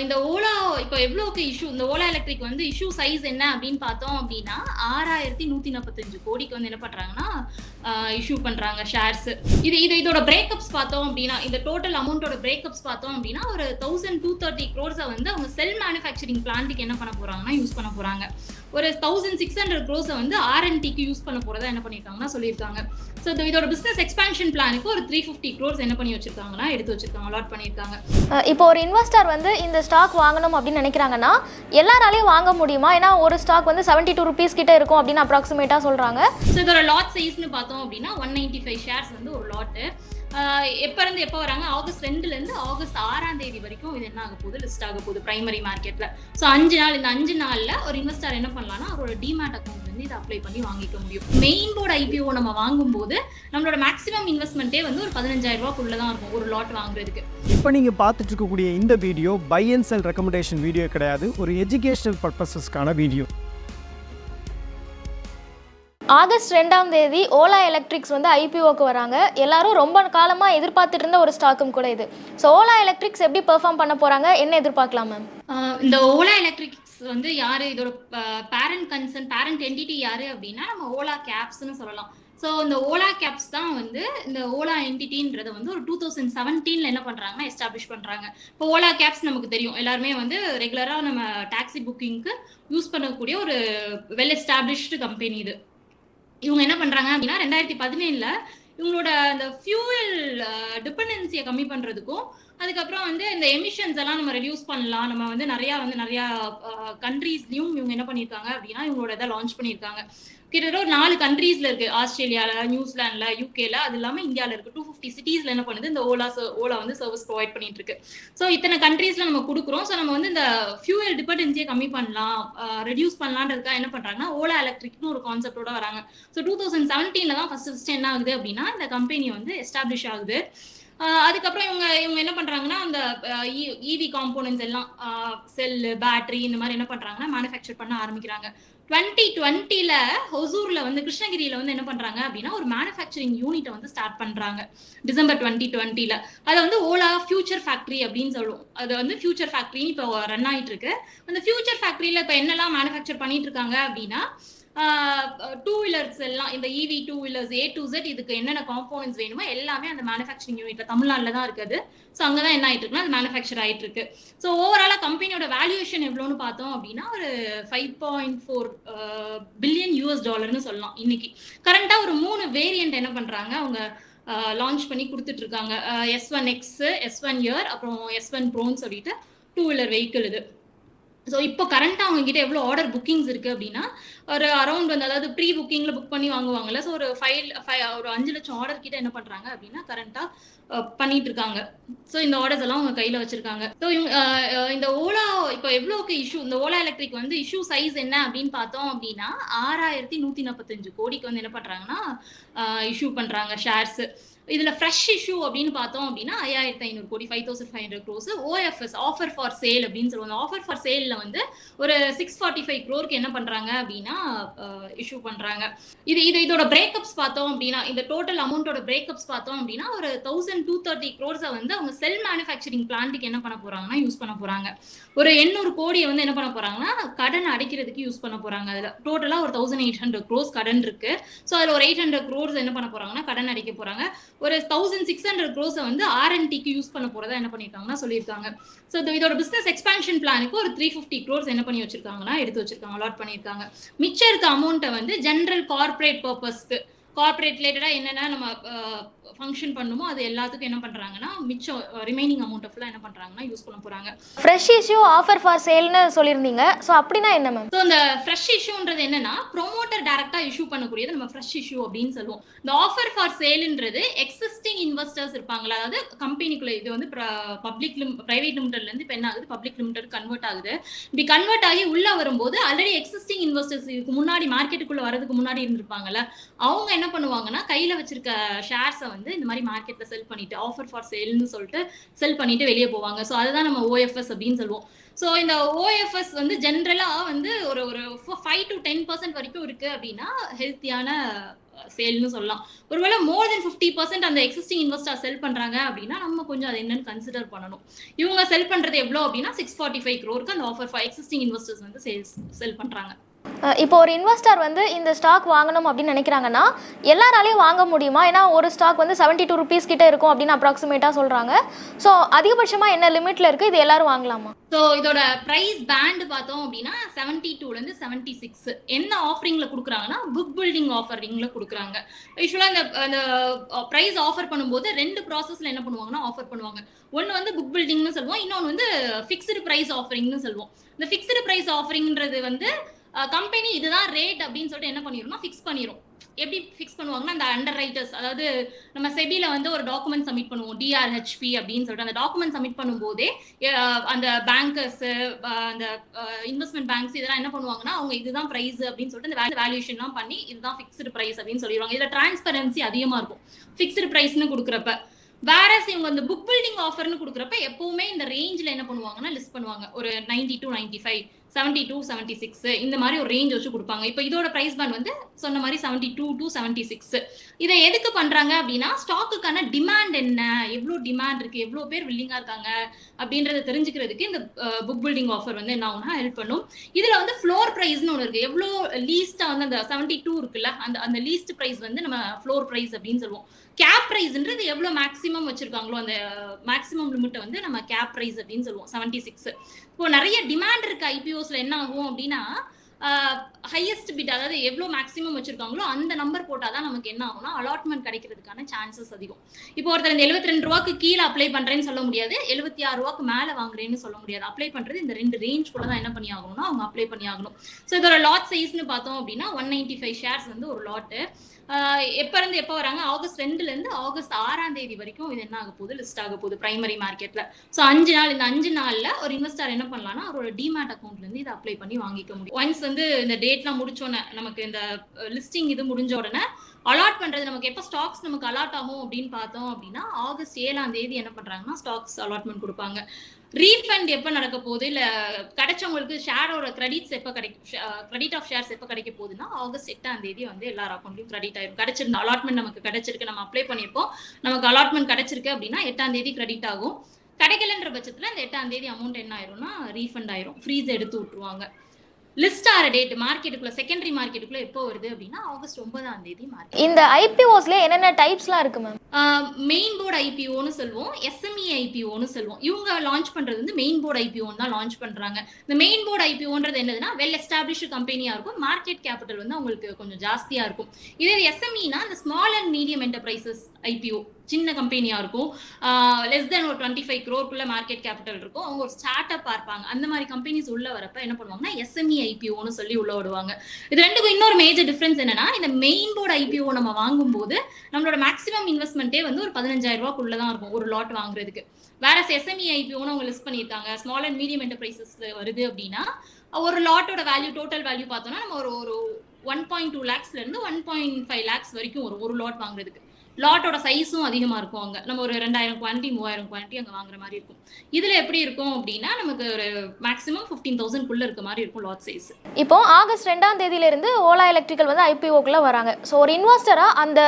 இந்த ஓலா இப்போ எவ்வளோக்கு இஷ்யூ இந்த ஓலா எலக்ட்ரிக் வந்து இஷ்யூ சைஸ் என்ன அப்படின்னு பார்த்தோம் அப்படின்னா ஆறாயிரத்தி நூத்தி நாற்பத்தஞ்சு கோடிக்கு வந்து என்ன பண்றாங்கன்னா இஷ்யூ பண்றாங்க ஷேர்ஸ் இது இது இதோட பிரேக்கப்ஸ் பார்த்தோம் அப்படின்னா இந்த டோட்டல் அமௌண்ட்டோட பிரேக்கப்ஸ் பார்த்தோம் அப்படின்னா ஒரு தௌசண்ட் டூ தேர்ட்டி க்ரோர்ஸை வந்து அவங்க செல் மேனுஃபேக்சரிங் பிளான்ட்டுக்கு என்ன பண்ண போறாங்கன்னா யூஸ் பண்ண போறாங்க. ஒரு தௌசண்ட் சிக்ஸ் ஹண்ட்ரட் க்ரோஸை வந்து ஆர்என்டிக்கு யூஸ் பண்ண போறதா என்ன பண்ணியிருக்காங்கன்னா சொல்லியிருக்காங்க. ஸோ இதோட பிசினஸ் எக்ஸ்பான்ஷன் பிளானுக்கு ஒரு த்ரீ ஃபிஃப்டி க்ரோர்ஸ் என்ன பண்ணி வச்சிருக்காங்கன்னா எடுத்து வச்சிருக்காங்க அலாட் பண்ணியிருக்காங்க. இப்போ ஒரு இன்வெஸ்டர் வந்து இந்த ஸ்டாக் வாங்கணும் அப்படின்னு நினைக்கிறாங்கன்னா எல்லாராலையும் வாங்க முடியுமா? ஏன்னா ஒரு ஸ்டாக் வந்து செவன்ட்டி டூ ருபீஸ் கிட்ட இருக்கும் அப்படின்னு அப்ராக்சிமேட்டாக சொல்கிறாங்க ஸோ இதோட லாட் சைஸ்னு பார்த்தோம் அப்படின்னா ஒன் நைன்டி ஃபைவ் ஷேர்ஸ் வந்து ஒரு லாட்டு எப்போ இருந்து எப்போ வராங்க? ஆகஸ்ட் ரெண்டுலேருந்து ஆகஸ்ட் ஆறாம் தேதி வரைக்கும் இது என்ன ஆக போகுது? லிஸ்ட் ஆக போகுது பிரைமரி மார்க்கெட்டில் ஸோ அஞ்சு நாள் இந்த அஞ்சு நாளில் ஒரு இன்வெஸ்டர் என்ன பண்ணலாம்னா அவரோட டிமேட் அக்கௌண்ட் வந்து இதை அப்ளை பண்ணி வாங்கிக்க முடியும். மெயின் போர்டு ஐபிஓ நம்ம வாங்கும்போது நம்மளோட மேக்ஸிமம் இன்வெஸ்ட்மெண்ட்டே வந்து ஒரு பதினஞ்சாயிரம் ரூபாக்குள்ள தான் இருக்கும் ஒரு லாட் வாங்குறதுக்கு. இப்போ நீங்கள் பார்த்துட்டு இருக்கக்கூடிய இந்த video buy and sell recommendation video கிடையாது. ஒரு எஜுகேஷனல் பர்பஸஸ்க்கான வீடியோ. ஆகஸ்ட் ரெண்டாம் தேதி ஓலா எலக்ட்ரிக்ஸ் வந்து ஐபிஓக்கு வராங்க. எல்லாரும் ரொம்ப காலமாக எதிர்பார்த்துட்டு இருந்த ஒரு ஸ்டாக்கும் கூட இது. ஸோ ஓலா எலக்ட்ரிக்ஸ் எப்படி பெர்ஃபார்ம் பண்ண போகிறாங்க என்ன எதிர்பார்க்கலாம் மேம் இந்த ஓலா எலக்ட்ரிக்ஸ் வந்து யாரு? இதோட பேரண்ட் கன்சர்ன் பேரண்ட் என்டிட்டி யாரு அப்படின்னா நம்ம ஓலா கேப்ஸ்னு சொல்லலாம். ஸோ இந்த ஓலா கேப்ஸ் தான் வந்து இந்த ஓலா என்டிட்டின்றதை வந்து ஒரு டூ தௌசண்ட் செவன்டீனில் என்ன பண்ணுறாங்கன்னா எஸ்டாப்ளிஷ் பண்ணுறாங்க இப்போ ஓலா கேப்ஸ் நமக்கு தெரியும். எல்லாருமே வந்து ரெகுலராக நம்ம டாக்ஸி புக்கிங்க்கு யூஸ் பண்ணக்கூடிய ஒரு வெல் எஸ்டாப்ளிஷ்டு கம்பெனி இது. இவங்க என்ன பண்றாங்க அப்படின்னா ரெண்டாயிரத்தி பதினேழுல இவங்களோட அந்த ஃபியூவல் டிபெண்டன்சியை கம்மி பண்றதுக்கும் அதுக்கப்புறம் வந்து இந்த எமிஷன்ஸ் எல்லாம் நம்ம ரெடியூஸ் பண்ணலாம். நம்ம வந்து நிறைய வந்து நிறைய கண்ட்ரீஸ்லயும் இவங்க என்ன பண்ணியிருக்காங்க அப்படின்னா இவங்களோட இதை லான்ச் பண்ணியிருக்காங்க. கிட்டத்தட்ட ஒரு நாலு கண்ட்ரீஸ்ல இருக்கு. ஆஸ்திரேலியால நியூசிலாந்துல யூகேல அது இல்லாம இந்தியால இருக்கு. டூ ஃபிஃப்டி சிட்டிஸ்ல என்ன பண்ணுது? இந்த ஓலா ஓலா வந்து சர்வீஸ் ப்ரொவைட் பண்ணிட்டு இருக்கு ஸோ இத்தனை கண்ட்ரீஸ்ல நம்ம கொடுக்குறோம். ஸோ நம்ம வந்து இந்த ஃபியூவல் டிபெண்டன்சியை கம்மி பண்ணலாம். ரெடியூஸ் பண்ணலான்றதுக்காக என்ன பண்றாங்கன்னா ஓலா எலக்ட்ரிக்னு ஒரு கான்செப்டோட வராங்க. ஸோ டூ தௌசண்ட் செவன்டீன்ல தான் ஃபர்ஸ்ட் ஃபர்ஸ்ட் என்ன ஆகுது அப்படின்னா இந்த கம்பெனி வந்து எஸ்டாப்ளிஷ் ஆகுது. அதுக்கப்புறம் இவங்க இவங்க என்ன பண்றாங்கன்னா அந்த இவி காம்போனன்ஸ் e, எல்லாம் செல்லு பேட்டரி இந்த மாதிரி என்ன பண்றாங்கன்னா மேனுஃபேக்சர் பண்ண ஆரம்பிக்கிறாங்க. டுவெண்ட்டி டுவெண்ட்டில ஹொசூர்ல வந்து கிருஷ்ணகிரியில வந்து என்ன பண்றாங்க அப்படின்னா ஒரு மேனுஃபேக்சரிங் யூனிட்டை வந்து ஸ்டார்ட் பண்றாங்க. டிசம்பர் டுவெண்ட்டி டுவெண்ட்டில அதை வந்து ஓலா ஃபியூச்சர் ஃபேக்டரி அப்படின்னு சொல்லுவோம். அது வந்து ஃபியூச்சர் ஃபேக்டரின்னு இப்போ ரன் ஆயிட்டு இருக்கு. அந்த ஃபியூச்சர் ஃபேக்டரியில இப்போ என்னெல்லாம் மேனுஃபேக்சர் பண்ணிட்டு இருக்காங்க அப்படின்னா டூ வீலர்ஸ் எல்லாம் இந்த EV two wheelers A to Z இதுக்கு என்னென்ன காம்போனன்ஸ் வேணுமோ எல்லாமே அந்த மேனுஃபேக்சரிங் யூனிட்ல தமிழ்நாட்டில் தான் இருக்குது. ஸோ அங்கே தான் என்ன ஆயிட்டு இருக்குன்னா அது மேனுஃபேக்சர் ஆயிட்டு இருக்கு. ஸோ ஓவராலாக கம்பெனியோட வேல்யூஷன் எவ்வளோன்னு பார்த்தோம் அப்படின்னா ஒரு five point four billion US டாலர்னு சொல்லலாம் இன்னைக்கு. கரண்டாக ஒரு மூணு வேரியன்ட் என்ன பண்றாங்க அவங்க லான்ச் பண்ணி கொடுத்துட்டு இருக்காங்க. S one X S one air அப்புறம் எஸ் ஒன் ப்ரோன்னு சொல்லிட்டு டூ வீலர் வெஹிக்கிள் இது. ஸோ இப்போ கரண்ட்டாக அவங்க கிட்ட எவ்வளோ ஆர்டர் புக்கிங்ஸ் இருக்குது அப்படின்னா ஒரு அரௌண்ட் வந்து அதாவது ப்ரீ புக்கிங்கில் புக் பண்ணி வாங்குவாங்கல்ல ஸோ ஒரு ஃபைவ் ஃபைவ் ஒரு அஞ்சு லட்சம் ஆர்டர் கிட்ட என்ன பண்ணுறாங்க அப்படின்னா கரண்ட்டாக பண்ணிட்டு இருக்காங்க. ஸோ இந்த ஆர்டர்ஸ் எல்லாம் அவங்க கையில் வச்சிருக்காங்க. ஸோ இந்த ஓலா இப்போ எவ்வளோக்கு இஷ்யூ இந்த ஓலா எலக்ட்ரிக் வந்து இஷ்யூ சைஸ் என்ன அப்படின்னு பார்த்தோம் அப்படின்னா ஆறாயிரத்தி நூற்றி நாற்பத்தஞ்சு கோடிக்கு வந்து என்ன பண்ணுறாங்கன்னா இஷ்யூ பண்ணுறாங்க ஷேர்ஸ் இதுல ஃப்ரெஷ் இஷ்யூ அப்படின்னு பார்த்தோம் அப்படின்னா ஐயாயிரத்தி ஐநூறு கோடி five thousand five hundred crores OFS offer for sale அப்படின்னு சொல்லுவாங்க. ஆஃபர் ஃபார் சேல்ல வந்து ஒரு சிக்ஸ் ஃபார்ட்டி ஃபைவ் க்ரோருக்கு என்ன பண்றாங்க அப்படின்னா இஷ்யூ பண்றாங்க. இது இது இதோட பிரேக்கப்ஸ் பார்த்தோம் அப்படின்னா இந்த டோட்டல் அமௌண்ட்டோட பிரேக்கப்ஸ் பார்த்தோம் அப்படின்னா ஒரு தௌசண்ட் டூ தேர்ட்டி க்ரோர்ஸை வந்து அவங்க செல் மேனுஃபேக்சரிங் பிளான்ட்டுக்கு என்ன பண்ண போறாங்கன்னா யூஸ் பண்ண போறாங்க. ஒரு எண்ணூறு கோடியை வந்து என்ன பண்ண போறாங்கன்னா கடன் அடைக்கிறதுக்கு யூஸ் பண்ண போறாங்க. அதுல டோட்டலா ஒரு தௌசண்ட் எயிட் ஹண்ட்ரட் க்ரோஸ் கடன் இருக்கு. ஸோ அதுல ஒரு எயிட் ஹண்ட்ரட் க்ரோர்ஸ் என்ன பண்ண போறாங்கன்னா கடன் அடைக்க போறாங்க. ஒரு தௌசண்ட் சிக்ஸ் ஹண்ட்ரட் க்ரோஸை வந்து ஆர்என்டிக்கு யூஸ் பண்ண போறதா என்ன பண்ணியிருக்காங்கன்னா சொல்லியிருக்காங்க. ஸோ இதோட பிஸ்னஸ் எக்ஸ்பான்ஷன் பிளானுக்கு ஒரு த்ரீ ஃபிஃப்டி க்ரோர்ஸ் என்ன பண்ணி வச்சிருக்காங்கன்னா எடுத்து வச்சிருக்காங்க அலாட் பண்ணியிருக்காங்க. மிச்சம் இருக்க அமௌண்ட்டை வந்து ஜென்ரல் கார்ப்பரேட் பர்பஸ்க்கு கார்ப்பரேட் ரிலேட்டடாக என்னென்னா நம்ம ஃபங்க்ஷன் பண்ணுமோ அது எல்லாத்துக்கும் என்ன பண்றாங்கன்னா மிச்சம் ரிமைனிங் அமௌண்ட் ஃபுல்லாக என்ன பண்றாங்கன்னா யூஸ் பண்ண போறாங்க. ஃப்ரெஷ் இஷ்யூ ஆஃபர் ஃபார் சேல்னு சொல்லியிருந்தீங்க. ஸோ அப்படின்னா என்ன மேம் ஸோ இந்த ஃப்ரெஷ் இஷ்யூன்றது என்னன்னா ப்ரொமோட்டர் டேரக்டா இஷ்யூ பண்ணக்கூடியது நம்ம ஃப்ரெஷ் இஷ்யூ அப்படின்னு சொல்லுவோம். இந்த ஆஃபர் ஃபார் சேல்ன்றது எக்ஸிஸ்டிங் இன்வெஸ்டர்ஸ் இருப்பாங்களா அதாவது கம்பெனிக்குள்ள இது வந்து பப்ளிக் பிரைவேட் லிமிடெட்ல இருந்து இப்போ என்ன ஆகுது? பப்ளிக் லிமிடெட் கன்வெர்ட் ஆகுது. இப்படி கன்வெர்ட் ஆகி உள்ள வரும்போது ஆல்ரெடி எக்ஸிஸ்டிங் இன்வெஸ்டர்ஸ் இதுக்கு முன்னாடி மார்க்கெட்டுக்குள்ள வரதுக்கு முன்னாடி இருந்திருப்பாங்கல்ல அவங்க என்ன பண்ணுவாங்கன்னா கையில வச்சிருக்க ஷேர்ஸை வந்து வந்து இந்த மாதிரி மார்க்கெட்ல செல் பண்ணிட்டு ஆஃபர் ஃபார் சேல்னு சொல்லிட்டு செல் பண்ணிட்டு வெளியே போவாங்க. ஸோ அதுதான் நம்ம ஓஎஃப்எஸ் அப்படின்னு சொல்லுவோம். ஸோ இந்த ஓஎஃப்எஸ் வந்து ஜென்ரலா வந்து ஒரு ஒரு ஃபைவ் டு டென் பர்சன்ட் வரைக்கும் இருக்கு அப்படின்னா ஹெல்த்தியான சேல்னு சொல்லலாம். ஒருவேளை மோர் தென் ஃபிஃப்டி பர்சன்ட் அந்த எக்ஸிஸ்டிங் இன்வெஸ்டர் செல் பண்றாங்க அப்படின்னா நம்ம கொஞ்சம் அதை என்னன்னு கன்சிடர் பண்ணணும். இவங்க செல் பண்றது எவ்வளோ அப்படின்னா சிக்ஸ் ஃபார்ட்டி ஃபைவ் க்ரோருக்கு அந்த ஆஃபர் ஃபார் எக்ஸிஸ்டிங் இன்வெஸ்டர்ஸ் வந்து சேல்ஸ் செல் பண்றாங்க. இப்போ ஒரு இன்வெஸ்டர் வந்து இந்த ஸ்டாக் வாங்கணும் அப்படின்னு நினைக்கிறாங்கன்னா எல்லாராலையும் வாங்க முடியுமா? ஏன்னா ஒரு ஸ்டாக் வந்து செவன்ட்டி டூ ருபீஸ் கிட்ட இருக்கும் அப்படின்னு அப்ராக்சிமேட்டாக சொல்கிறாங்க ஸோ அதிகபட்சமாக என்ன லிமிட்டில் இருக்குது இது எல்லாரும் வாங்கலாமா? ஸோ இதோட ப்ரைஸ் பேண்ட் பார்த்தோம் அப்படின்னா செவன்டி டூலேருந்து செவன்டி சிக்ஸ் என்ன ஆஃபரிங்ல கொடுக்குறாங்கன்னா புக் பில்டிங் ஆஃபரிங்ல கொடுக்குறாங்க. யூஸ்வலாக இந்த அந்த ப்ரைஸ் ஆஃபர் பண்ணும்போது ரெண்டு ப்ராசஸ்ல என்ன பண்ணுவாங்கன்னா ஆஃபர் பண்ணுவாங்க. ஒன்று வந்து புக் பில்டிங்னு சொல்லுவோம். இன்னொன்று வந்து ஃபிக்ஸ்டு ப்ரைஸ் ஆஃபரிங்னு சொல்லுவோம். இந்த ஃபிக்ஸ்டு ப்ரைஸ் ஆஃபரிங்ன்றது வந்து கம்பெனி இதுதான் ரேட் அப்படின்னு சொல்லிட்டு என்ன பண்ணிடும்னா ஃபிக்ஸ் பண்ணிடும் எப்படி ஃபிக்ஸ் பண்ணுவாங்கன்னா அந்த அண்டர் ரைட்டர்ஸ் அதாவது நம்ம செபில வந்து ஒரு டாக்குமெண்ட் சப்மிட் பண்ணுவோம் டிஆர்ஹெச்பி அப்படின்னு சொல்லிட்டு. அந்த டாக்குமெண்ட் சப்மிட் பண்ணும்போதே அந்த பேங்கர்ஸ் அந்த இன்வெஸ்ட்மெண்ட் பேங்க்ஸ் இதெல்லாம் என்ன பண்ணுவாங்கன்னா அவங்க இதுதான் பிரைஸ் அப்படின்னு சொல்லிட்டு இந்த வேல்யூஷன்லாம் பண்ணி இதுதான் ஃபிக்ஸ்டு பிரைஸ் அப்படின்னு சொல்லிடுவாங்க. இதுல டிரான்ஸ்பரன்சி அதிகமா இருக்கும். ஃபிக்ஸ்டு பிரைஸ்னு கொடுக்குறப்ப. வேறஸ் இவங்க அந்த புக் பில்டிங் ஆஃபர்னு கொடுக்குறப்ப எப்பவுமே இந்த ரேஞ்சில் என்ன பண்ணுவாங்கன்னா லிஸ்ட் பண்ணுவாங்க. ஒரு ninety to ninety five seventy two seventy six இந்த மாதிரி ஒரு ரேஞ்ச் வச்சு கொடுப்பாங்க. இப்போ இதோட ப்ரைஸ் பேண்ட் வந்து சொன்ன மாதிரி seventy two to seventy six இதை எதுக்கு பண்றாங்க அப்படின்னா ஸ்டாக்குக்கான டிமாண்ட் என்ன? எவ்வளோ டிமாண்ட் இருக்கு? எவ்வளோ பேர் வில்லிங்காக இருக்காங்க? அப்படின்றத தெரிஞ்சுக்கிறதுக்கு இந்த புக் பில்டிங் ஆஃபர் வந்து என்ன ஆகும்னா ஹெல்ப் பண்ணும். இதில் வந்து ஃப்ளோர் ப்ரைஸ்னு ஒன்று இருக்கு. எவ்வளோ லீஸ்ட்டாக வந்து அந்த செவன்டி டூ இருக்குல்ல அந்த அந்த லீஸ்ட் ப்ரைஸ் வந்து நம்ம ஃப்ளோர் ப்ரைஸ் அப்படின்னு சொல்லுவோம். கேப் ப்ரைஸ்ன்றது எவ்வளோ மேக்ஸிமம் வச்சிருக்காங்களோ அந்த மேக்ஸிமம் லிமிட்டை வந்து நம்ம கேப் ப்ரைஸ் அப்படின்னு சொல்லுவோம். செவன்டி சிக்ஸ் இப்போ நிறைய டிமாண்ட் இருக்கு ஐபிஓஸ்ல என்ன ஆகும் அப்படின்னா ஹையஸ்ட் பிட் அதாவது எவ்வளோ மேக்ஸிமம் வச்சிருக்காங்களோ அந்த நம்பர் போட்டால் தான் நமக்கு என்ன ஆகும்னா அலாட்மெண்ட் கிடைக்கிறதுக்கான சான்சஸ் அதிகம். இப்போ ஒருத்தர் இந்த எழுபத்தி ரெண்டு ரூபாய்க்கு கீழே அப்ளை பண்றேன்னு சொல்ல முடியாது. எழுபத்தி ஆறு ரூபாய்க்கு மேலே வாங்குறேன்னு சொல்ல முடியாது. அப்ளை பண்றது இந்த ரெண்டு ரேஞ்ச் கூட தான் என்ன பண்ணி ஆகணும்னா அவங்க அப்ளை பண்ணி ஆகணும். ஸோ இதோட லாட் சைஸ்னு பார்த்தோம் அப்படின்னா ஒன் நைன்டி ஃபைவ் ஷேர்ஸ் வந்து ஒரு லாட்டு எப்ப இருந்து எப்போ வராங்க? ஆகஸ்ட் ரெண்டுல இருந்து ஆகஸ்ட் ஆறாம் தேதி வரைக்கும் இது என்ன ஆக போகுது? லிஸ்ட் ஆக போகுது பிரைமரி மார்க்கெட்ல ஸோ அஞ்சு நாள் இந்த அஞ்சு நாள்ல ஒரு இன்வெஸ்டர் என்ன பண்ணலாம்னா அவரோட டிமேட் அக்கௌண்ட்ல இருந்து இதை அப்ளை பண்ணி வாங்கிக்க முடியும். ஒன்ஸ் வந்து இந்த டேட்லாம் முடிச்சோன்னே நமக்கு இந்த லிஸ்டிங் இது முடிஞ்ச உடனே அலாட் பண்றது நமக்கு எப்போ ஸ்டாக்ஸ் நமக்கு அலாட் ஆகும் அப்படின்னு பார்த்தோம் அப்படின்னா ஆகஸ்ட் ஏழாம் தேதி என்ன பண்றாங்கன்னா ஸ்டாக்ஸ் அலாட்மெண்ட் கொடுப்பாங்க. ரீஃபண்ட் எப்போ நடக்க போகுது? இல்லை கிடைச்சவங்களுக்கு ஷேரோட கிரெடிட்ஸ் எப்போ கிடைக்கும் கிரெடிட் ஆஃப் ஷேர்ஸ் எப்போ கிடைக்க போகுதுன்னா ஆகஸ்ட் எட்டாம் தேதி வந்து எல்லார் அக்கௌண்ட்லையும் கிரெடிட் ஆயிரும். கிடைச்சிருந்த அலாட்மெண்ட் நமக்கு கிடைச்சிருக்கு. நம்ம அப்ளை பண்ணியிருப்போம். நமக்கு அலாட்மெண்ட் கிடைச்சிருக்கு அப்படின்னா எட்டாம் தேதி கிரெடிட் ஆகும். கிடைக்கலன்ற பட்சத்தில் இந்த எட்டாம் தேதி அமௌண்ட் என்ன ஆயிரும்னா ரீஃபண்ட் ஆயிரும். ஃப்ரீஸ் எடுத்து விட்டுருவாங்க. லிஸ்ட் ஆகிற டேட் மார்க்கெட்டுக்குள்ள செகண்டரி மார்க்கெட்டுக்குள்ள எப்போ வருது அப்படின்னா ஆகஸ்ட் ஒன்பதாம் தேதி மார்க்கெட் இந்த ஐபிஓஸ்ல என்னென்ன டைப்ஸ்லாம் இருக்கு மேம் மெயின் போர்டு ஐபிஓன்னு சொல்லுவோம் எஸ்எம்இ ஐபிஓன்னு சொல்லுவோம். இவங்க லான்ச் பண்றது வந்து மெயின் போர்டு ஐபிஓன்னு தான் லான்ச் பண்றாங்க. இந்த மெயின் போர்டு ஐபிஓன்றது என்னதுன்னா வெல் எஸ்டாப்ளிஷ்டு கம்பெனியா இருக்கும். மார்க்கெட் கேபிட்டல் வந்து அவங்களுக்கு கொஞ்சம் ஜாஸ்தியா இருக்கும். இதே எஸ்எம்இனா இந்த small and medium enterprises IPO சின்ன கம்பெனியா இருக்கும். லெஸ் தென் ஒரு டுவெண்ட்டி ஃபைவ் க்ரோர்க்குள்ள மார்க்கெட் கேபிட்டல் இருக்கும். அவங்க ஒரு ஸ்டார்ட் அப் பார்ப்பாங்க அந்த மாதிரி கம்பெனிஸ் உள்ள வரப்ப என்ன பண்ணுவாங்கன்னா எஸ்எம்இ ஐபிஓன்னு சொல்லி உள்ள விடுவாங்க இது ரெண்டுக்கும் இன்னொரு மேஜர் டிஃபரன்ஸ் என்னன்னா இந்த மெயின் போர்டு ஐபிஓ நம்ம வாங்கும்போது நம்மளோட மேக்ஸிமம் இன்வெஸ்ட்மெண்ட் இன்வெஸ்ட்மெண்ட்டே வந்து ஒரு பதினஞ்சாயிரம் ரூபாய்க்குள்ள தான் இருக்கும் ஒரு லாட் வாங்குறதுக்கு. வேற எஸ்எம்இ ஐபிஓன்னு அவங்க லிஸ்ட் பண்ணியிருக்காங்க. ஸ்மால் அண்ட் மீடியம் என்டர்பிரைசஸ் வருது அப்படின்னா ஒரு லாட்டோட வேல்யூ டோட்டல் வேல்யூ பார்த்தோம்னா நம்ம ஒரு ஒரு ஒன் பாயிண்ட் டூ லேக்ஸ்ல இருந்து ஒன் பாயிண்ட் ஃபைவ் லேக்ஸ் வரைக்கும் ஒரு ஒரு லாட் வாங்குறதுக்கு. லாட்டோட சைஸும் அதிகமா இருக்கும் அங்க. நம்ம ஒரு ரெண்டாயிரம் குவான்டிட்டி மூவாயிரம் குவான்டிட்டி அங்க வாங்குற மாதிரி இருக்கும். இதுல எப்படி இருக்கும் அப்படின்னா நமக்கு ஒரு மேக்ஸிமம் ஃபிஃப்டீன் தௌசண்ட் குள்ள இருக்க மாதிரி இருக்கும் லாட் சைஸ் இப்போ ஆகஸ்ட் ரெண்டாம் தேதியிலிருந்து ஓலா எலக்ட்ரிக்கல் வந்து ஐபிஓக்குள்ள வராங்க. ஸோ ஒரு இன்வெஸ்டரா அந்த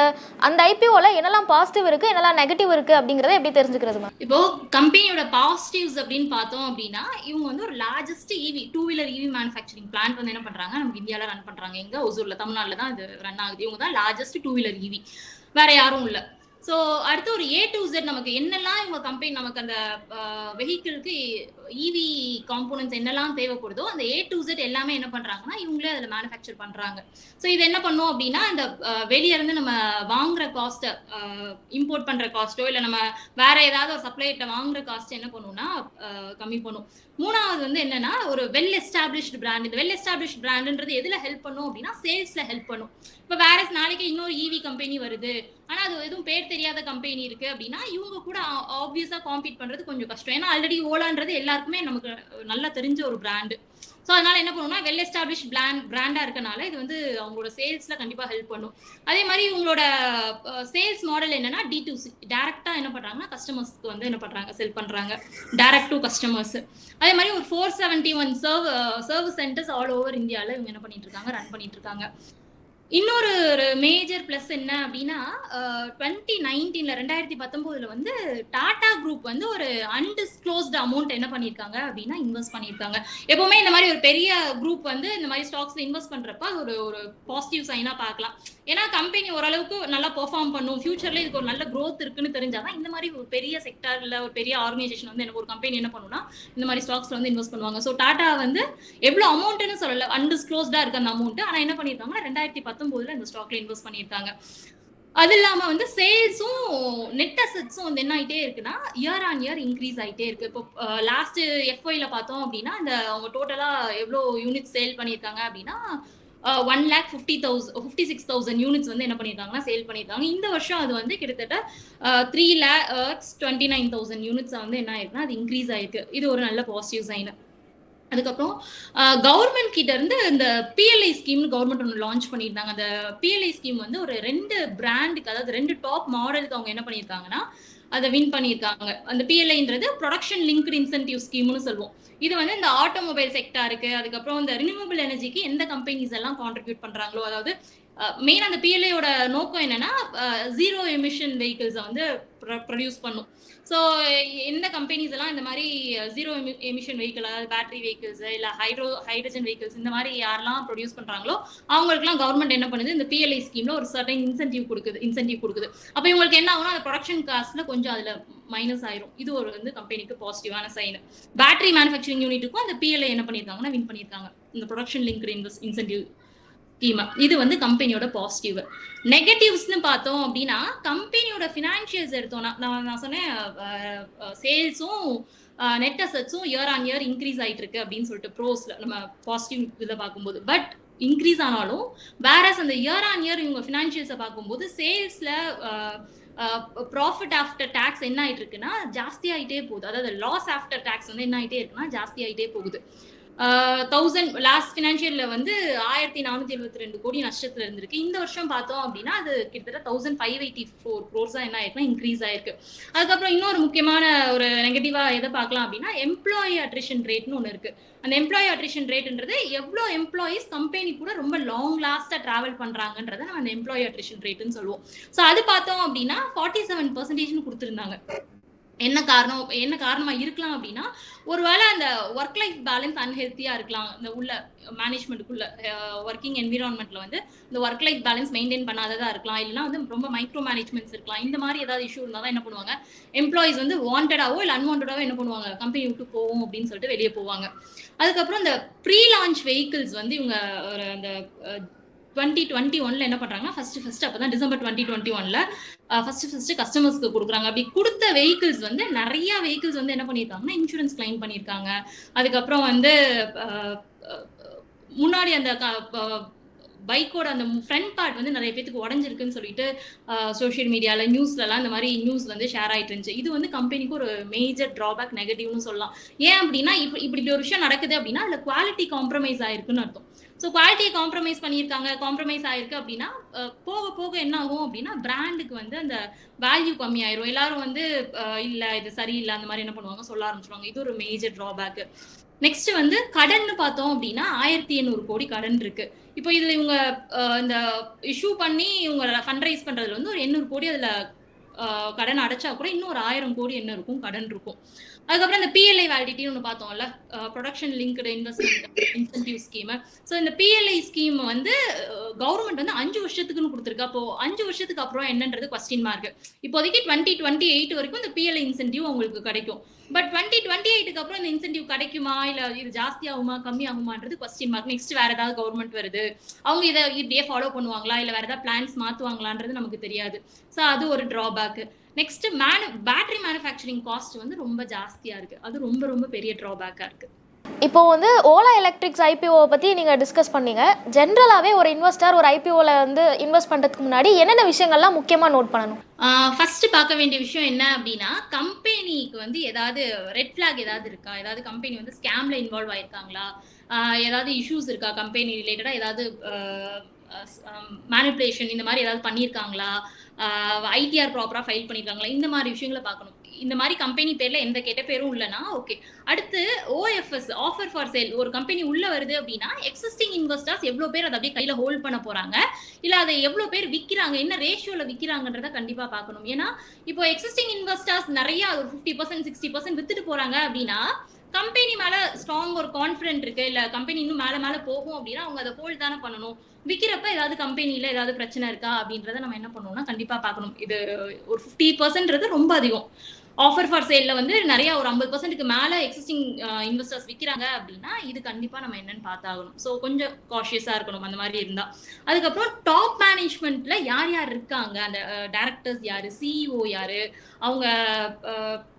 அந்த ஐபிஓல என்னெல்லாம் பாசிட்டிவ் இருக்கு என்னெல்லாம் நெகட்டிவ் இருக்கு அப்படிங்கறத எப்படி தெரிஞ்சுக்கிறது இப்போ கம்பெனியோட பாசிட்டிவ்ஸ் அப்படின்னு பார்த்தோம் அப்படின்னா இவங்க வந்து ஒரு largest EV two wheeler EV manufacturing plant வந்து என்ன பண்றாங்க? நமக்கு இந்தியாவில் ரன் பண்றாங்க. எங்க ஒசூர்ல தமிழ்நாட்டில் தான் இது ரன் ஆகுது. இவங்க தான் லார்ஜஸ்ட் டூ வீலர் இவி வேற யாரும் இல்லை. ஸோ அடுத்து ஒரு ஏ டு Z நமக்கு என்னெல்லாம் இவங்க கம்பெனி நமக்கு அந்த வெஹிக்கிளுக்கு இவி காம்போனன்ஸ் என்னெல்லாம் தேவைப்படுதோ அந்த ஏ டு Z எல்லாமே என்ன பண்றாங்கன்னா இவங்களே அதில் மேனுஃபேக்சர் பண்றாங்க. ஸோ இது என்ன பண்ணும் அப்படின்னா இந்த வெளியே இருந்து நம்ம வாங்குற காஸ்ட்டை இம்போர்ட் பண்ற காஸ்ட்டோ இல்லை நம்ம வேற ஏதாவது ஒரு சப்ளைட்ட வாங்குற காஸ்ட் என்ன பண்ணும்னா கம்மி பண்ணும். மூணாவது வந்து என்னன்னா ஒரு வெல் எஸ்டாப்ளிஷ்டு பிராண்ட் இந்த வெல் எஸ்டாப்ளிஷ்ட் பிராண்டுன்றது எதுல ஹெல்ப் பண்ணும் அப்படின்னா சேல்ஸ்ல ஹெல்ப் பண்ணும். இப்போ வேற நாளைக்கு இன்னொரு இவி கம்பெனி வருது. ஆனா அது எதுவும் பேர் தெரியாத கம்பெனி இருக்கு அப்படின்னா இவங்க கூட ஆப்வியஸா காம்பீட் பண்றது கொஞ்சம் கஷ்டம். ஏன்னா ஆல்ரெடி ஓலான்றது எல்லாருக்குமே நமக்கு நல்லா தெரிஞ்ச ஒரு பிராண்டு ஸோ அதனால என்ன பண்ணுவோம்னா வெல் எஸ்டாப்ளிஷ் பிராண்ட் பிராண்டா இருக்கனால இது வந்து அவங்களோட சேல்ஸ்ல கண்டிப்பா ஹெல்ப் பண்ணும். அதே மாதிரி உங்களோட சேல்ஸ் மாடல் என்னன்னா டி டு சி டேரக்டா என்ன பண்றாங்கன்னா கஸ்டமர்ஸ்க்கு வந்து என்ன பண்றாங்க செல் பண்றாங்க. டேரக்ட் டு கஸ்டமர்ஸ் அதே மாதிரி ஒரு four seventy one serve service centres all over இந்தியாவில் இவங்க என்ன பண்ணிட்டு இருக்காங்க ரன் பண்ணிட்டு இருக்காங்க. இன்னொரு ஒரு மேஜர் ப்ளஸ் என்ன அப்படின்னா டுவெண்ட்டி நைன்டீன்ல ரெண்டாயிரத்தி பத்தொன்பதுல வந்து டாடா குரூப் வந்து ஒரு அன்டிஸ்க்ளோஸ்டு அமௌண்ட் என்ன பண்ணியிருக்காங்க அப்படின்னா இன்வெஸ்ட் பண்ணியிருக்காங்க. எப்பவுமே இந்த மாதிரி ஒரு பெரிய குரூப் வந்து இந்த மாதிரி ஸ்டாக்ஸ் இன்வெஸ்ட் பண்றப்ப அது ஒரு ஒரு பாசிட்டிவ் சைனா பார்க்கலாம். ஏன்னா கம்பெனி ஓரளவுக்கு நல்லா பெர்ஃபார்ம் பண்ணும். ஃபியூச்சர்ல இதுக்கு ஒரு நல்ல க்ரோத் இருக்குன்னு தெரிஞ்சாதான் இந்த மாதிரி ஒரு பெரிய செக்டர்ல ஒரு பெரிய ஆர்கனைசேஷன் வந்து எனக்கு ஒரு கம்பெனி என்ன பண்ணும்னா இந்த மாதிரி ஸ்டாக்ஸ்ல வந்து இன்வெஸ்ட் பண்ணுவாங்க. ஸோ டாடா வந்து எவ்வளவு அமௌண்ட்னு சொல்லல அன்டிஸ்க்ளோஸ்டா இருக்கு அந்த அமௌண்ட் ஆனா என்ன பண்ணிருக்காங்கன்னா ரெண்டாயிரத்தி பத்தொன்பதுல இந்த ஸ்டாக்ல இன்வெஸ்ட் பண்ணியிருக்காங்க. அது இல்லாம வந்து சேல்ஸும் நெட் அசெட்ஸும் வந்து என்ன ஆயிட்டே இருக்குன்னா இயர் ஆன் இயர் இன்க்ரீஸ் ஆயிட்டே இருக்கு. இப்போ லாஸ்ட் எஃப்ஒய்ல பார்த்தோம் அப்படின்னா இந்த அவங்க டோட்டலா எவ்வளோ யூனிட் சேல் பண்ணியிருக்காங்க அப்படின்னா one lakh fifty thousand fifty six thousand units வந்து என்ன பண்ணியிருக்காங்கன்னா சேல் பண்ணியிருக்காங்க. இந்த வருஷம் அது வந்து கிட்டத்தட்ட three lakhs twenty nine thousand units வந்து என்ன ஆயிருக்குன்னா அது இன்க்ரீஸ் ஆயிருக்கு. இது ஒரு நல்ல பாசிட்டிவ் சைன் அதுக்கப்புறம் கவர்மெண்ட் கிட்ட இருந்து இந்த பிஎல்ஐ ஸ்கீம் கவர்மெண்ட் ஒன்று லான்ச் பண்ணியிருந்தாங்க. அந்த பிஎல்ஐ ஸ்கீம் வந்து ஒரு ரெண்டு பிராண்டுக்கு அதாவது ரெண்டு டாப் மாடலுக்கு அவங்க என்ன பண்ணியிருக்காங்கன்னா அதை வின் பண்ணியிருக்காங்க. அந்த பிஎல்ஐன்றது ப்ரொடக்ஷன் லிங்க்டு இன்சென்டிவ் ஸ்கீம்னு சொல்லுவோம். இது வந்து இந்த ஆட்டோமொபைல் செக்டாருக்கு அதுக்கப்புறம் இந்த ரினியூவபிள் எனர்ஜிக்கு எந்த கம்பெனிஸ் எல்லாம் கான்ட்ரிபியூட் பண்றாங்களோ அதாவது Uh, மெயின் அந்த பிஎல்ஏயோட நோக்கம் என்னன்னா ஜீரோ எமிஷன் வெஹிக்கிள்ஸை வந்து ப்ரொடியூஸ் பண்ணும். ஸோ இந்த கம்பெனிஸ் எல்லாம் இந்த மாதிரி ஜீரோ எமிஷன் வெஹிக்கிள் அதாவது பேட்டரி வெஹிக்கிள்ஸ் இல்லை ஹைட்ரோ ஹைட்ரஜன் வெஹிக்கிள்ஸ் இந்த மாதிரி யாரெல்லாம் ப்ரொடியூஸ் பண்ணுறாங்களோ அவங்களுக்குலாம் கவர்மெண்ட் என்ன பண்ணுது இந்த பிஎல்ஐ ஸ்கீம்ல ஒரு சர்டன் இன்சென்டிவ் கொடுக்குது இன்சென்டிவ் கொடுக்குது. அப்போ இவங்களுக்கு என்ன ஆகும்னா அந்த ப்ரொடக்ஷன் காஸ்ட்ல கொஞ்சம் அதில் மைனஸ் ஆயிரும். இது ஒரு வந்து கம்பெனிக்கு பாசிட்டிவான சைன் பேட்டரி மேனுஃபேக்சரிங் யூனிட்டுக்கும் அந்த பிஎல்ஐ என்ன பண்ணியிருக்காங்கன்னா வின் பண்ணியிருக்காங்க. இந்த production link invest incentive scheme இது வந்து கம்பெனியோட பாசிட்டிவ் நெகட்டிவ்ஸ்னு பார்த்தோம் அப்படின்னா கம்பெனியோட ஃபினான்ஷியல்ஸ் எடுத்தோம்னா நான் நான் சொன்னேன் சேல்ஸும் நெட் அசட்ஸும் இயர் ஆன் இயர் இன்க்ரீஸ் ஆயிட்டு இருக்கு அப்படின்னு சொல்லிட்டு ப்ரோஸ்ல நம்ம பாசிட்டிவ் இதை பார்க்கும்போது. பட் இன்க்ரீஸ் ஆனாலும் வேறஸ் அந்த இயர் ஆன் இயர் இவங்க ஃபினான்ஷியல்ஸை பார்க்கும்போது சேல்ஸ்ல ப்ராஃபிட் ஆஃப்டர் டேக்ஸ் என்ன ஆயிட்டு இருக்குன்னா ஜாஸ்தி ஆகிட்டே போகுது. அதாவது லாஸ் ஆஃப்டர் டேக்ஸ் வந்து என்ன ஆகிட்டே இருக்குன்னா ஜாஸ்தி ஆகிட்டே போகுது. தௌசண்ட் லாஸ்ட் ஃபினான்ஷியல்ல வந்து ஆயிரத்தி நானூத்தி எழுபத்தி ரெண்டு கோடி நஷ்டத்துல இருந்திருக்கு. இந்த வருஷம் பார்த்தோம் அப்படின்னா அது கிட்டத்தட்ட தௌசண்ட் ஃபைவ் எயிட்டி ஃபோர் க்ரோர்ஸா என்ன ஆயிருக்குன்னா இன்க்ரீஸ் ஆயிருக்கு. அதுக்கப்புறம் இன்னொரு முக்கியமான ஒரு நெகட்டிவா எதை பார்க்கலாம் அப்படின்னா எம்ப்ளாயி அட்ரிஷன் ரேட்னு ஒன்று இருக்கு. அந்த எம்ப்ளாயி அட்ரிஷன் ரேட்ன்றது எவ்வளோ எம்ப்ளாயிஸ் கம்பெனி கூட ரொம்ப லாங் லாஸ்டா டிராவல் பண்றாங்கன்றத நம்ம அந்த எம்ப்ளாயி அட்ரிஷன் ரேட்னு சொல்லுவோம். ஸோ அது பார்த்தோம் அப்படின்னா ஃபார்ட்டி செவன் பர்சன்டேஜ்னு கொடுத்துருந்தாங்க. என்ன காரணம் என்ன காரணமா இருக்கலாம் அப்படின்னா ஒருவேளை அந்த ஒர்க் லைஃப் பேலன்ஸ் அன்ஹெல்த்தியா இருக்கலாம். இந்த உள்ள மேனேஜ்மெண்ட்டுக்குள்ள ஒர்க்கிங் என்விரான்மெண்ட்ல வந்து இந்த ஒர்க் லைஃப் பேலன்ஸ் மெயின்டைன் பண்ணாததா இருக்கலாம். இல்லைன்னா வந்து ரொம்ப மைக்ரோ மேனேஜ்மெண்ட்ஸ் இருக்கலாம். இந்த மாதிரி ஏதாவது இஷ்யூ இருந்தால் தான் என்ன பண்ணுவாங்க? எம்ப்ளாயிஸ் வந்து வாண்டடாவோ இல்லை அன்வான்டாவோ என்ன பண்ணுவாங்க? கம்பெனி விட்டு போவோம் அப்படின்னு சொல்லிட்டு வெளியே போவாங்க. அதுக்கப்புறம் இந்த ப்ரீ லான்ச் வெஹிக்கிள்ஸ் வந்து இவங்க ஒரு அந்த டுவெண்ட்டி டுவெண்ட்டி ஒன்ல என்ன பண்றாங்கன்னா ஃபர்ஸ்ட் ஃபர்ஸ்ட் அப்பதான் டிசம்பர் டுவெண்ட்டி டுவெண்ட்டி ஒன்ல ஃபர்ஸ்ட் ஃபர்ஸ்ட் கஸ்டமர்ஸ்க்கு கொடுக்குறாங்க. அப்படி கொடுத்த வெஹிக்கிள்ஸ் வந்து நிறைய வெஹிக்கிள்ஸ் வந்து என்ன பண்ணியிருக்காங்கன்னா இன்சூரன்ஸ் கிளைம் பண்ணியிருக்காங்க. அதுக்கப்புறம் வந்து முன்னாடி அந்த பைக்கோட அந்த ஃப்ரண்ட் பார்ட் வந்து நிறைய பேத்துக்கு உடஞ்சிருக்குன்னு சொல்லிட்டு சோஷியல் மீடியாவில் நியூஸ்லலாம் இந்த மாதிரி நியூஸ் வந்து ஷேர் ஆகிட்டு இருந்துச்சு. இது வந்து கம்பெனிக்கு ஒரு மேஜர் ட்ராபேக் நெகட்டிவ்னு சொல்லலாம். ஏன் அப்படின்னா இப்படி இப்படி ஒரு விஷயம் நடக்குது அப்படின்னா அதில் குவாலிட்டி காம்ப்ரமைஸ் ஆயிருக்குன்னு அர்த்தம். ஸோ குவாலிட்டியை காம்ப்ரமைஸ் பண்ணியிருக்காங்க காம்ப்ரமைஸ் ஆயிருக்கு அப்படின்னா போக போக என்ன ஆகும் அப்படின்னா பிராண்டுக்கு வந்து அந்த வேல்யூ கம்மியாயிரும். எல்லாரும் வந்து இல்லை இது சரியில்லை அந்த மாதிரி என்ன பண்ணுவாங்க சொல்ல ஆரம்பிச்சிருவாங்க. இது ஒரு மேஜர் ட்ராபேக் நெக்ஸ்ட் வந்து கடன் பார்த்தோம் அப்படின்னா ஆயிரத்தி எண்ணூறு கோடி கடன் இருக்கு. இப்போ இதுல இவங்க இந்த இஷ்யூ பண்ணி இவங்க ஃபண்ட் ரைஸ் பண்றதுல வந்து ஒரு எண்ணூறு கோடி அதுல கடன் அடைச்சா கூட இன்னும் ஒரு ஆயிரம் கோடி என்ன இருக்கும் கடன் இருக்கும். அதுக்கப்புறம் இந்த பிஎல்ஐ வேலிடிட்டி ஒன்று பார்த்தோம்ல production linked investment incentive scheme so இந்த பிஎல்ஐ ஸ்கீம் வந்து கவர்மெண்ட் வந்து அஞ்சு வருஷத்துக்குன்னு கொடுத்துருக்கு. அப்போ அஞ்சு வருஷத்துக்கு அப்புறம் என்னன்றது கொஸ்டின் மார்க் இப்போதைக்கு டுவெண்ட்டி டுவெண்ட்டி எயிட் வரைக்கும் இந்த பிஎல்ஐ இன்சென்டிவ் உங்களுக்கு கிடைக்கும். பட் டுவெண்ட்டி டுவெண்ட்டி எயிட்டுக்கு அப்புறம் இந்த இன்சென்டிவ் கிடைக்குமா? இல்ல இது ஜாஸ்தி ஆகுமா? கம்மி ஆகுமான்றது கொஸ்டின் மார்க் நெக்ஸ்ட் வேற ஏதாவது கவர்மெண்ட் வருது. அவங்க இதை இப்படியே ஃபாலோ பண்ணுவாங்களா? இல்ல வேற ஏதாவது பிளான்ஸ் மாத்துவாங்களான்றது நமக்கு தெரியாது. ஸோ அது ஒரு drawback next manu battery manufacturing cost வந்து ரொம்ப ஜாஸ்தியா இருக்கு. அது ரொம்ப ரொம்ப பெரிய டிராபேக்கா இருக்கு. இப்போ வந்து ஓலா எலக்ட்ரிக்ஸ் ஐபிஓ பற்றி நீங்கள் டிஸ்கஸ் பண்ணீங்க. ஜென்ரலாகவே ஒரு இன்வெஸ்டர் ஒரு ஐபிஓவில் வந்து இன்வெஸ்ட் பண்ணுறதுக்கு முன்னாடி என்னென்ன விஷயங்கள்லாம் முக்கியமாக நோட் பண்ணணும்? ஃபர்ஸ்ட் பார்க்க வேண்டிய விஷயம் என்ன அப்படின்னா கம்பெனிக்கு வந்து ஏதாவது ரெட் ஃபிளாக் ஏதாவது இருக்கா? ஏதாவது கம்பெனி வந்து ஸ்கேம்ல இன்வால்வ் ஆயிருக்காங்களா? ஏதாவது இஷ்யூஸ் இருக்கா? கம்பெனி ரிலேட்டடா ஏதாவது மேனிப்புலேஷன் இந்த மாதிரி ஏதாவது பண்ணியிருக்காங்களா? ஐடிஆர் ப்ராப்பராக ஃபைல் பண்ணியிருக்காங்களா? இந்த மாதிரி விஷயங்களை பார்க்கணும். இந்த மாதிரி கம்பெனி பேர்ல எந்த கெட்ட பேரும் இல்லைன்னா ஓகே அடுத்து ஓஎஃப்எஸ் ஆஃபர் ஃபார் சேல் ஒரு கம்பெனி உள்ள வருது அப்படின்னா எக்ஸிஸ்டிங் இன்வெஸ்டர்ஸ் எவ்வளோ பேர் அதை அப்படியே கையில ஹோல்ட் பண்ண போறாங்க? இல்ல அதை எவ்வளோ பேர் விற்கிறாங்க என்ன ரேஷியோல விற்கிறாங்கன்றத கண்டிப்பா பார்க்கணும். ஏன்னா இப்போ எக்ஸிஸ்டிங் இன்வெஸ்டர்ஸ் நிறைய ஒரு ஃபிஃப்டி பர்சன்ட் சிக்ஸ்டி பர்சன்ட் வித்துட்டு போறாங்க அப்படின்னா கம்பெனி மேல ஸ்ட்ராங் ஒரு கான்ஃபிடென்ட் இருக்கு இல்ல கம்பெனி இன்னும் மேல மேல போகும் அப்படின்னா அவங்க அதை ஹோல்ட் தானே பண்ணணும். விற்கிறப்ப ஏதாவது கம்பெனில ஏதாவது பிரச்சனை இருக்கா அப்படின்றத நம்ம என்ன பண்ணணும்னா கண்டிப்பா பார்க்கணும். இது ஒரு ஃபிஃப்டி பர்சன்ட்ன்றது ரொம்ப அதிகம். ஆஃபர் ஃபார் சேல்ல வந்து நிறைய ஒரு ஐம்பது பர்சன்ட்டுக்கு மேல எக்ஸிஸ்டிங் இன்வெஸ்டர்ஸ் விற்கிறாங்க அப்படின்னா இது கண்டிப்பா நம்ம என்னன்னு பார்த்தாகணும். ஸோ கொஞ்சம் காஷியஸா இருக்கணும் அந்த மாதிரி இருந்தா. அதுக்கப்புறம் டாப் மேனேஜ்மெண்ட்ல யார் யார் இருக்காங்க? அந்த டேரக்டர்ஸ் யாரு? சிஇஓ யாரு? அவங்க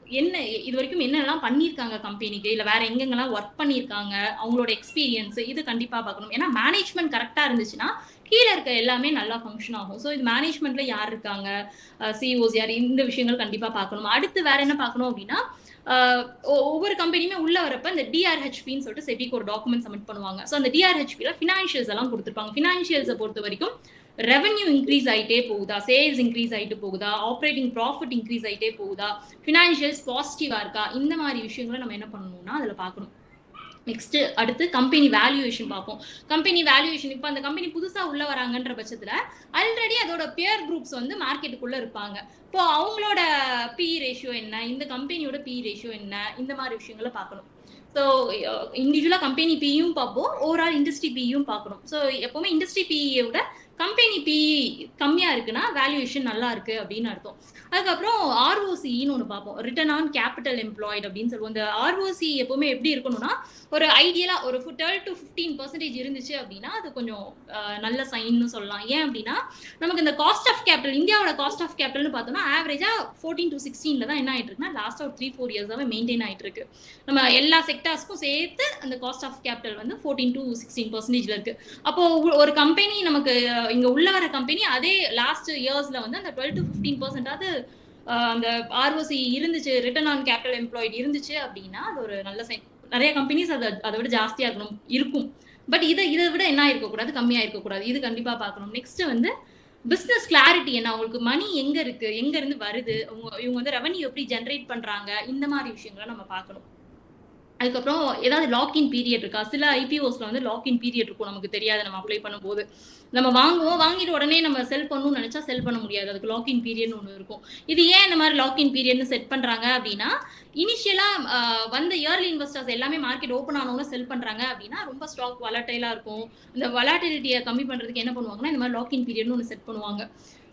என்ன இது வரைக்கும் என்னெல்லாம் பண்ணியிருக்காங்க கம்பெனிக்கு இல்லை வேற எங்கெங்கெல்லாம் ஒர்க் பண்ணியிருக்காங்க? அவங்களோட எக்ஸ்பீரியன்ஸ் இது கண்டிப்பா பார்க்கணும். ஏன்னா மேனேஜ்மெண்ட் கரெக்டாக இருந்துச்சுன்னா கீழே இருக்க எல்லாமே நல்லா ஃபங்க்ஷன் ஆகும். ஸோ இது மேனேஜ்மெண்ட்ல யார் இருக்காங்க? சிஓஸ் யார்? இந்த விஷயங்கள் கண்டிப்பா பார்க்கணும். அடுத்து வேற என்ன பார்க்கணும் அப்படின்னா ஒ- ஒவ்வொரு கம்பெனியுமே உள்ள வரப்ப இந்த டிஆர்ஹெச்பின்னு சொல்லிட்டு செபிக்கு ஒரு டாக்குமெண்ட் சப்மிட் பண்ணுவாங்க. ஸோ அந்த டிஆர்ஹெச்பியில் ஃபினான்ஷியல்ஸ் எல்லாம் கொடுத்துருப்பாங்க. ஃபினான்ஷியல்ஸை பொறுத்த வரைக்கும் ரெவன்யூ இன்க்ரீஸ் ஆயிட்டே போகுதா? சேல்ஸ் இன்க்ரீஸ் ஆயிட்டு போகுதா? ஆப்ரேட்டிங் ப்ராஃபிட் இன்க்ரீஸ் ஆகிட்டே போகுதா? ஃபினான்ஷியல்ஸ் பாசிட்டிவாக இருக்கா? இந்த மாதிரி விஷயங்களை நம்ம என்ன பண்ணணும்னா அதில் பார்க்கணும். நெக்ஸ்ட் அடுத்து கம்பெனி வேல்யூவேஷன் பார்ப்போம். கம்பெனி வேல்யூவேஷன் இப்போ அந்த கம்பெனி புதுசாக உள்ள வராங்கன்ற பட்சத்துல ஆல்ரெடி அதோட பியர் குரூப்ஸ் வந்து மார்க்கெட்டுக்குள்ளே இருப்பாங்க. இப்போ அவங்களோட பி ரேஷியோ என்ன? இந்த கம்பெனியோட பி ரேஷியோ என்ன? இந்த மாதிரி விஷயங்களை பார்க்கணும். ஸோ இண்டிவிஜுவலாக கம்பெனி பியும் பார்ப்போம். ஓவரால் இண்டஸ்ட்ரி பியும் பார்க்கணும். ஸோ எப்போவுமே இண்டஸ்ட்ரி பியை விட கம்பெனி பி கம்மியா இருக்குன்னா வேல்யூவேஷன் நல்லா இருக்கு அப்படின்னு அர்த்தம். அதுக்கப்புறம் ஆர்ஓசின்னு ஒன்று பார்ப்போம். ரிட்டர்ன் ஆன் கேபிட்டல் எம்ப்ளாய்டு அப்படின்னு சொல்லுவோம். இந்த ஆர்ஓசி எப்பவுமே எப்படி இருக்கணும்னா ஒரு ஐடியலா ஒரு டுவெல் டு ஃபிஃப்டீன் பர்சன்டேஜ் இருந்துச்சு அப்படின்னா அது கொஞ்சம் நல்ல சைன்னு சொல்லலாம். ஏன் அப்படின்னா நமக்கு இந்த காஸ்ட் ஆஃப் கேபிட்டல் இந்தியாவோட காஸ்ட் ஆஃப் கேபிட்டல்னு பார்த்தோம்னா ஆவரேஜா ஃபோர்டீன் டு சிக்ஸ்டீன்ல தான் என்ன ஆயிட்டு இருக்குன்னா லாஸ்ட் ஒரு த்ரீ ஃபோர் இயர்ஸாவே மெயின்டைன் ஆயிட்டு இருக்கு. நம்ம எல்லா செக்டார்ஸ்க்கும் சேர்த்து அந்த காஸ்ட் ஆஃப் கேபிட்டல் வந்து ஃபோர்டீன் டு சிக்ஸ்டீன் பர்சன்டேஜ்ல இருக்கு. அப்போ ஒரு கம்பெனி நமக்கு இங்க உள்ள வர கம்பெனி அதே லாஸ்ட் இயர்ஸ்ல வந்து அந்த டுவெல் டு ஃபிஃப்டீன் பர்சன்டாவது அந்த ஆர்ஓசி இருந்துச்சு ரிட்டர்ன் ஆன் கேபிட்டல் எம்ப்ளாய்டு இருந்துச்சு அப்படின்னா அது ஒரு நல்ல சைன் நிறைய கம்பெனிஸ் அதை அதை விட ஜாஸ்தியா இருக்கணும் இருக்கும். பட் இதை இதை விட என்ன இருக்கக்கூடாது கம்மியா இருக்கக்கூடாது இது கண்டிப்பா பார்க்கணும். நெக்ஸ்ட் வந்து பிஸ்னஸ் கிளாரிட்டி என்ன? அவங்களுக்கு மணி எங்க இருக்கு? எங்க இருந்து வருது? அவங்க இவங்க வந்து ரெவன்யூ எப்படி ஜென்ரேட் பண்றாங்க? இந்த மாதிரி விஷயங்களை நம்ம பார்க்கணும். அதுக்கப்புறம் ஏதாவது லாக்இன் பீரியட் இருக்கா? சில ஐபிஓஸ்ல வந்து லாக்இன் பீரியட் இருக்கும். நமக்கு தெரியாது. நம்ம அப்ளை பண்ணும்போது. நம்ம வாங்குவோம். வாங்கிட்டு உடனே நம்ம செல் பண்ணணும்னு நினைச்சா செல் பண்ண முடியாது. அதுக்கு லாக்இன் பீரியட்னு ஒன்று இருக்கும். இது ஏன் இந்த மாதிரி லாக்இன் பீரியட்னு செட் பண்றாங்க அப்படின்னா இனிஷியலா வந்த இயர்லி இன்வெஸ்டர்ஸ் எல்லாமே மார்க்கெட் ஓப்பன் ஆனவங்க செல் பண்றாங்க அப்படின்னா ரொம்ப ஸ்டாக் வலட்டைலா இருக்கும். இந்த வலாட்டிலிட்டியை கம்மி பண்றதுக்கு என்ன பண்ணுவாங்கன்னா இந்த மாதிரி லாக்இன் பீரியட்னு ஒன்று செட் பண்ணுவாங்க.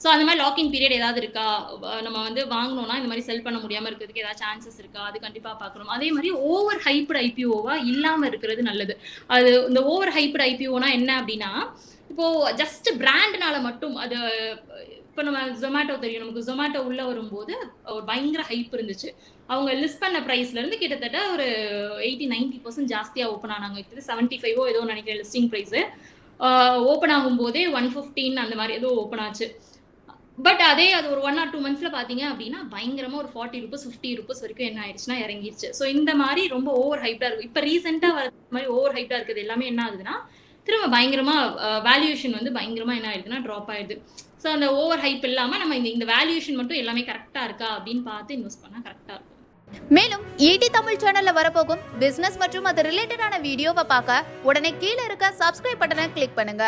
ஸோ அந்த மாதிரி லாக்கிங் பீரியட் ஏதாவது இருக்கா? நம்ம வந்து வாங்கினோம்னா இந்த மாதிரி செல் பண்ண முடியாமல் இருக்கிறதுக்கு ஏதாவது சான்சஸ் இருக்கா? அது கண்டிப்பாக பார்க்கணும். அதே மாதிரி ஓவர் ஹைப்டு ஐபிஓவா இல்லாமல் இருக்கிறது நல்லது. அது இந்த ஓவர் ஹைப்டு ஐபிஓனா என்ன அப்படின்னா இப்போ ஜஸ்ட் பிராண்ட்னால மட்டும் அது இப்போ நம்ம ஜொமேட்டோ தெரியும். நமக்கு ஜொமேட்டோ உள்ள வரும்போது ஒரு பயங்கர ஹைப் இருந்துச்சு. அவங்க லிஸ்ட் பண்ண ப்ரைஸ்ல இருந்து கிட்டத்தட்ட ஒரு எயிட்டி நைன்டி பர்சன்ட் ஜாஸ்தியா ஓப்பன் ஆனாங்க. இப்போ செவன்ட்டி ஃபைவோ ஏதோ நினைக்கிறேன் லிஸ்டிங் ப்ரைஸ் ஓப்பன் ஆகும் போதே ஒன் ஃபிஃப்டீன் அந்த மாதிரி ஏதோ ஓப்பன் ஆச்சு. பட் அதே அது ஒரு ஒன் ஆர் டூ மந்த்ஸ்ல பாத்தீங்க அப்படின்னா பயங்கரமா ஒரு ஃபார்ட்டி ருபீஸ் ஃபிஃப்டி ருபீஸ் வரைக்கும் என்ன ஆயிடுச்சுன்னா இறங்கிருச்சு. ஸோ இந்த மாதிரி ரொம்ப ஓவர் ஹைப்டா இருக்கும் இப்போ ரீசெண்டா வர மாதிரி ஓவர் ஹைப்டா இருக்குது எல்லாமே என்ன ஆகுதுன்னா திரும்ப பயங்கரமா வேல்யூஷன் வந்து பயங்கரமா என்ன ஆயிடுதுன்னா ட்ராப் ஆயிடுது ஸோ அந்த ஓவர் ஹைப் இல்லாம நம்ம இந்த இந்த வேல்யூஷன் மட்டும் எல்லாமே கரெக்டா இருக்கா அப்படின்னு பார்த்து இன்வெஸ்ட் பண்ணா கரெக்டா இருக்கும். மேலும் ஈடி தமிழ் சேனல்ல வரப்போகும் பிசினஸ் மற்றும் அது ரிலேட்டடான வீடியோவை பார்க்க உடனே கீழே இருக்க சப்ஸ்கிரைப் பட்டனை கிளிக் பண்ணுங்க.